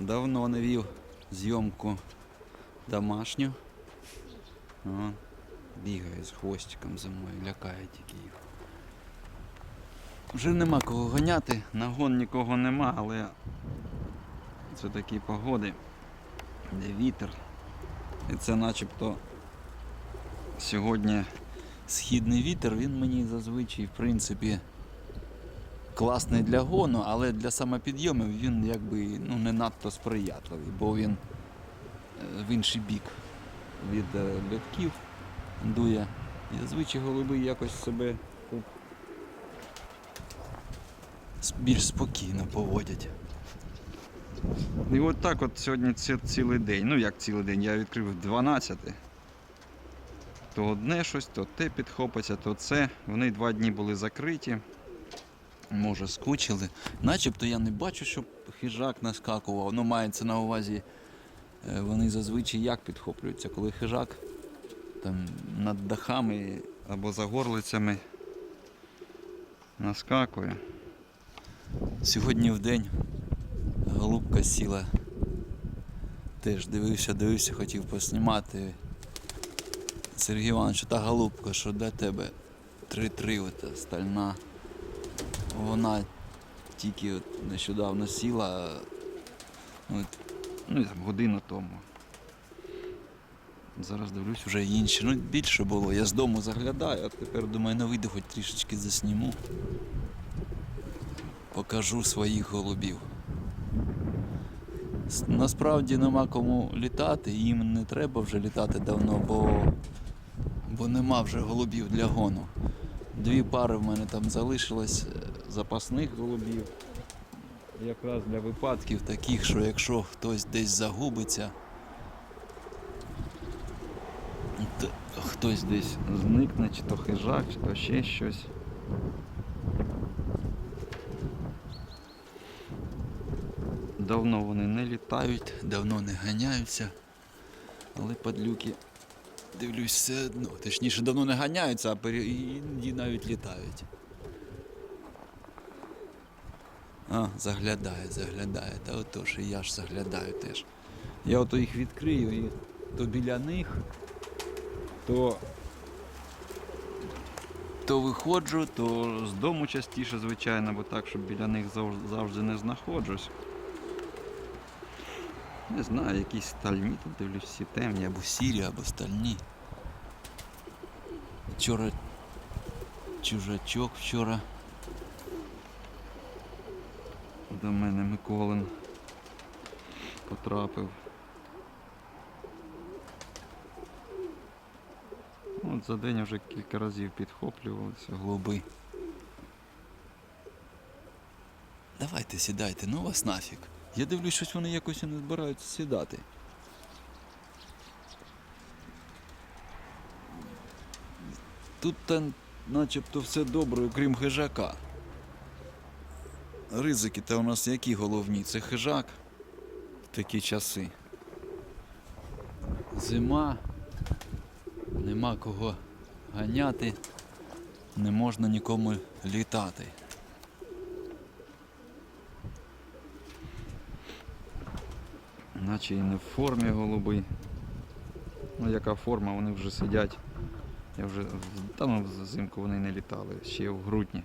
Давно не вів зйомку домашню. О, бігає з хвостиком зимою, лякає тільки їх. Вже нема кого ганяти, нагон нікого нема, але це такі погоди, де вітер. І це начебто сьогодні східний вітер, він мені зазвичай, в принципі, класний для гону, але для самопідйомів він якби ну, не надто сприятливий, бо він е, в інший бік від е, льотків дує. І зазвичай голуби якось себе більш спокійно поводять. І от так от сьогодні ці- цілий день. Ну як цілий день, я відкрив 12. То одне щось, то те підхопиться, то це. Вони два дні були закриті. Може, скучили. Начебто я не бачу, щоб хижак наскакував. Ну, мається на увазі, е, вони зазвичай як підхоплюються, коли хижак там над дахами або за горлицями наскакує. Сьогодні в день голубка сіла. Теж дивився, дивився, хотів поснімати. Сергій Іванович, та голубка, що для тебе 3-3 ота стальна. Вона тільки от нещодавно сіла. От, ну, там, годину тому. Зараз дивлюсь вже інші. Ну, більше було. Я з дому заглядаю, а тепер думаю, не вийду, хоч трішечки засніму. Покажу своїх голубів. Насправді нема кому літати, їм не треба вже літати давно, бо, бо нема вже голубів для гону. Дві пари в мене там залишилось запасних голубів. Якраз для випадків таких, що якщо хтось десь загубиться, то хтось десь зникне, чи то хижак, чи то ще щось. Давно вони не літають, давно не ганяються, але падлюки дивлюсь все одно. Точніше, давно не ганяються, а іноді навіть літають. А, заглядає, заглядає. Та отож, і я ж заглядаю теж. Я ото їх відкрию і то біля них, то, то виходжу, то з дому частіше, звичайно, бо так, щоб біля них завжди не знаходжусь. Не знаю, якісь стальні, тут дивлюсь всі темні, або сірі, або стальні. Вчора чужачок вчора. До мене Миколин потрапив. От за день вже кілька разів підхоплювалися голуби. Давайте сідайте, ну вас нафіг. Я дивлюсь, щось вони якось не збираються сідати. Тут начебто все добре, окрім хижака. Ризики та у нас які головні? Це хижак в такі часи. Зима, нема кого ганяти, не можна нікому літати. Наче і не в формі голуби. Ну яка форма, вони вже сидять. Я вже в- та ну, взимку вони не літали, ще в грудні.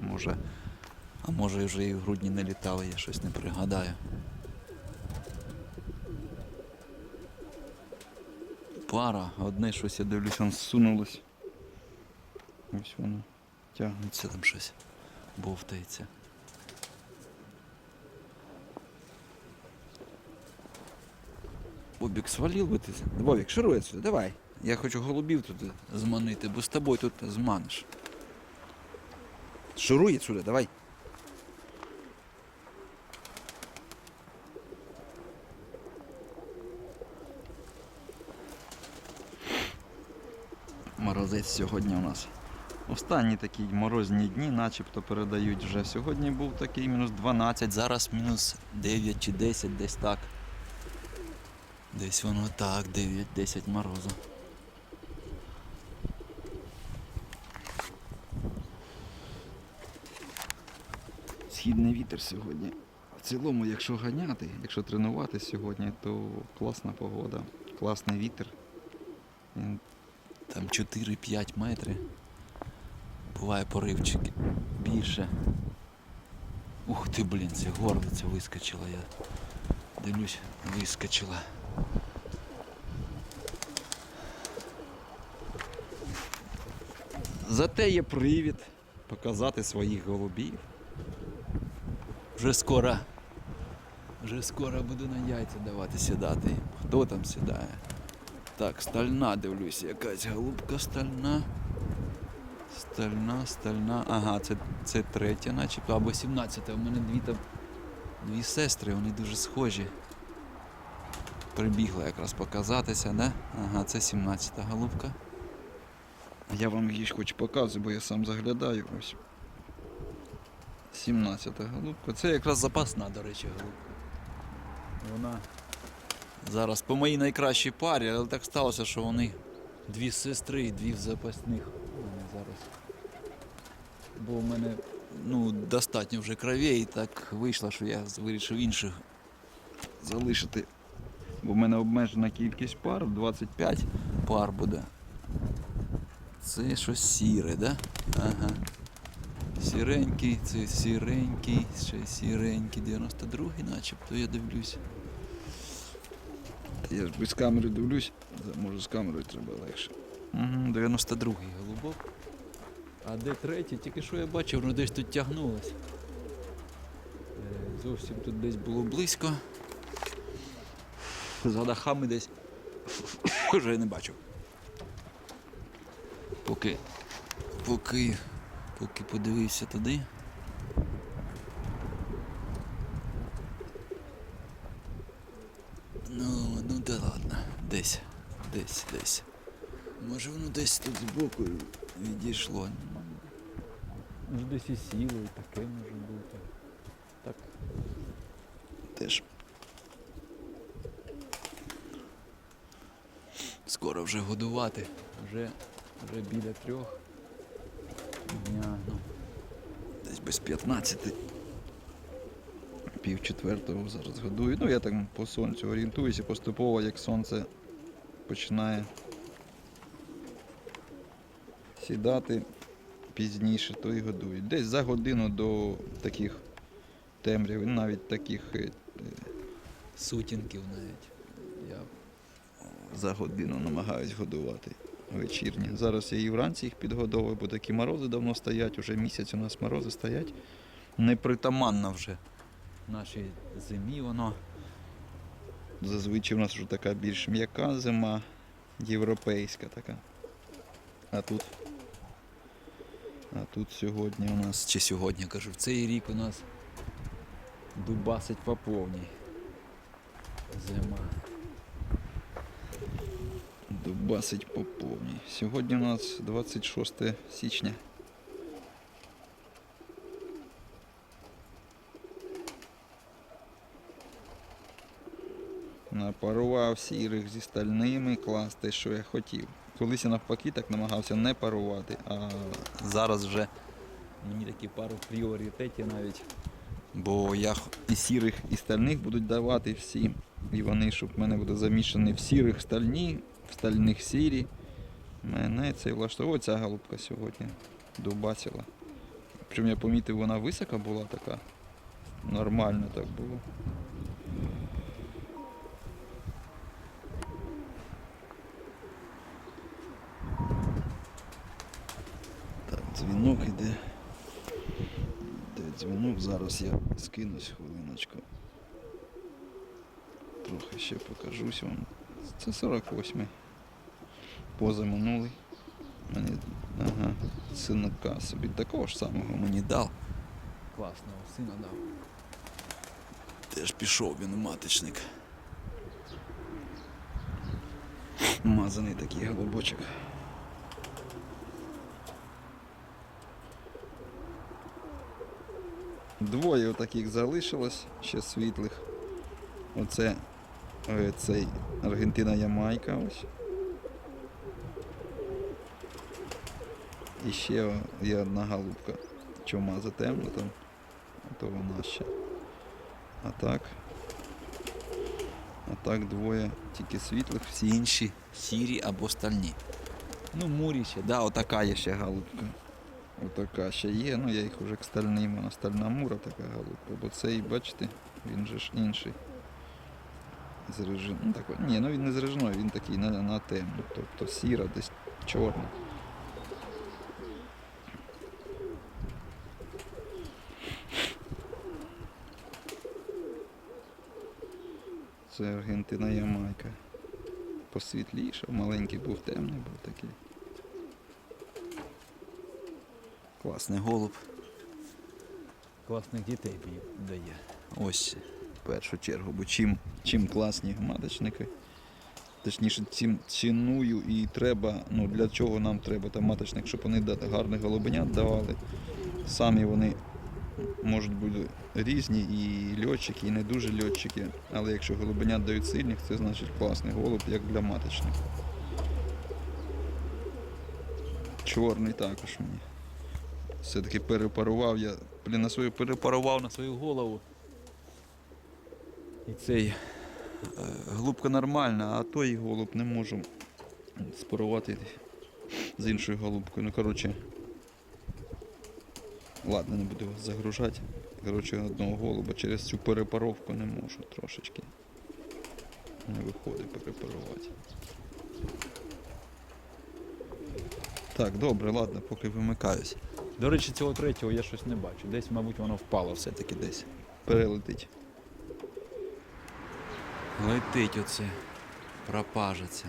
Може. А може вже і в грудні не літали, я щось не пригадаю. Пара, одне щось я дивлюсь, воно зсунулось. Ось воно тягнеться там щось, бовтається. Бобік, свалив би ти. Бобік, шируй отсюда, давай. Я хочу голубів тут зманити, бо з тобою тут зманиш. Шуруй отсюда, давай. Морозець сьогодні у нас. Останні такі морозні дні, начебто передають вже. Сьогодні був такий мінус 12, зараз мінус 9 чи 10, десь так. Десь воно так, 9-10 морозу. Східний вітер сьогодні В цілому, якщо ганяти, якщо тренувати сьогодні, то класна погода, класний вітер. Він Там 4-5 метрів. Буває поривчики більше. Ух ти, блін, це горлиця вискочила. Я дивлюсь, вискочила. Зате є привід показати своїх голубів. Вже скоро. Вже скоро буду на яйця давати сідати. Хто там сідає? Так, стальна дивлюсь, якась голубка стальна. Стальна, стальна. Ага, це, це третя, начебто, або 17. У мене дві там дві сестри, вони дуже схожі. Прибігла якраз показатися, да? Ага, це 17-та голубка. Я вам її хоч показую, бо я сам заглядаю. Ось. 17 голубка. Це якраз запасна, до речі, голубка. Вона зараз по моїй найкращій парі, але так сталося, що вони дві сестри і дві в запасних. зараз. Бо в мене ну, достатньо вже кровей, і так вийшло, що я вирішив інших залишити. Бо в мене обмежена кількість пар, 25 пар буде. Це щось сіре, да? Ага. Сіренький, це сіренький, ще сіренький, 92-й начебто, я дивлюсь. Я ж без камери дивлюсь, може з камерою треба легше. Угу, 92-й голубок. А де третій? Тільки що я бачив, воно десь тут тягнулось. Е, Зовсім тут десь було близько. За дахами десь. Вже не бачив. Поки. Поки. Поки подивився туди. Ну, ну да ладно. Десь. Десь. Може воно десь тут збоку відійшло. Може десь і сіло, і таке може бути. Так. Теж. Скоро вже годувати. Вже, вже біля трьох дня. Ну, десь без 15. Пів четвертого зараз годую. Ну я так по сонцю орієнтуюся поступово, як сонце починає сідати пізніше, то і годую. Десь за годину до таких темряв, навіть таких е, сутінків навіть. Я за годину намагаюсь годувати вечірні. Зараз я і вранці їх підгодовую, бо такі морози давно стоять, уже місяць у нас морози стоять. Непритаманно вже нашій зимі воно. Зазвичай у нас вже така більш м'яка зима, європейська така. А тут. А тут сьогодні у нас, чи сьогодні кажу, в цей рік у нас дубасить по повній. Зима. Дубасить по повній. Сьогодні у нас 26 січня. Напарував сірих зі стальними, клас, те, що я хотів. Колись я навпаки так намагався не парувати, а зараз вже мені такі пару в пріоритеті навіть. Бо я і сірих, і стальних будуть давати всі. І вони, щоб в мене буде замішані в сірих стальні, в стальних сірі. Мене це влаштовує ця голубка сьогодні. Дубасила. Причому я помітив, вона висока була така. Нормально так було. Так, дзвінок іде. Де дзвінок? Зараз я скинусь хвилиночку. Трохи ще покажусь вам. Це 48-й. Позаминулий. Мені ага, синка собі такого ж самого мені дав. Класного сина дав. Теж пішов він у маточник. Мазаний такий голубочок. Двоє таких залишилось, ще світлих. Оце е, цей Аргентина Ямайка ось. І ще є одна голубка. Чома затемна там, а то вона ще. А так. А так двоє тільки світлих, всі інші сірі або стальні. Ну, мурі ще, да, отака є ще голубка. Отака ще є, ну я їх вже к стальним, вона стальна мура така голубка. Бо цей, бачите, він же ж інший. З ну, так, ні, ну він не з він такий на, на темну. Тобто сіра, десь чорна. Це Аргентина Ямайка. Посвітлішав, маленький був темний був такий. Класний голуб. Класних дітей дає. Ось в першу чергу, бо чим, чим класні маточники, точніше, чим ціную і треба, ну для чого нам треба там маточник, щоб вони гарних голубенят давали. Самі вони можуть бути різні, і льотчики, і не дуже льотчики. Але якщо голубенят дають сильних, це значить класний голуб, як для маточника. Чорний також мені. Все-таки перепарував я, блін, на свою перепарував на свою голову. І цей е, голубка нормальна, а той голуб не можу спарувати з іншою голубкою. Ну, коротше. Ладно, не буду загружати. Коротше, одного голуба через цю перепаровку не можу трошечки. Не виходить перепарувати. Так, добре, ладно, поки вимикаюсь. До речі, цього третього я щось не бачу. Десь, мабуть, воно впало все. Все-таки десь перелетить. Летить оце, пропажиться.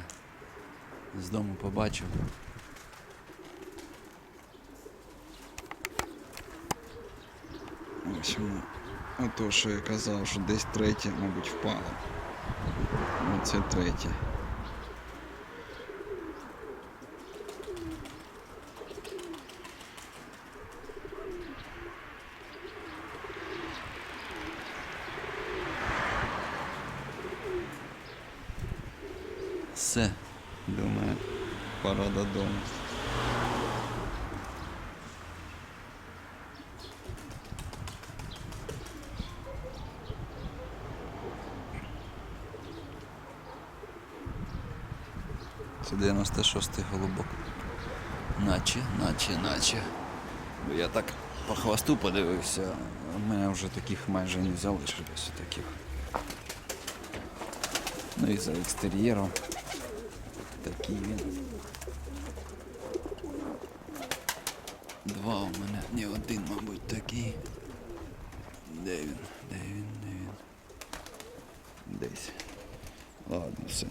З дому побачив. В общем, ото, що я казав, що десь третє, мабуть, впало. Оце третє. Все. Думаю, пора додому. Це 96-й голубок. Наче, наче, наче. Я так по хвосту подивився, в мене вже таких майже не залишилось таких. Ну і за екстер'єром. Такий він. Два у мене, не один, мабуть, такий. Де він? Де він? Де він? Десь. Ладно, все.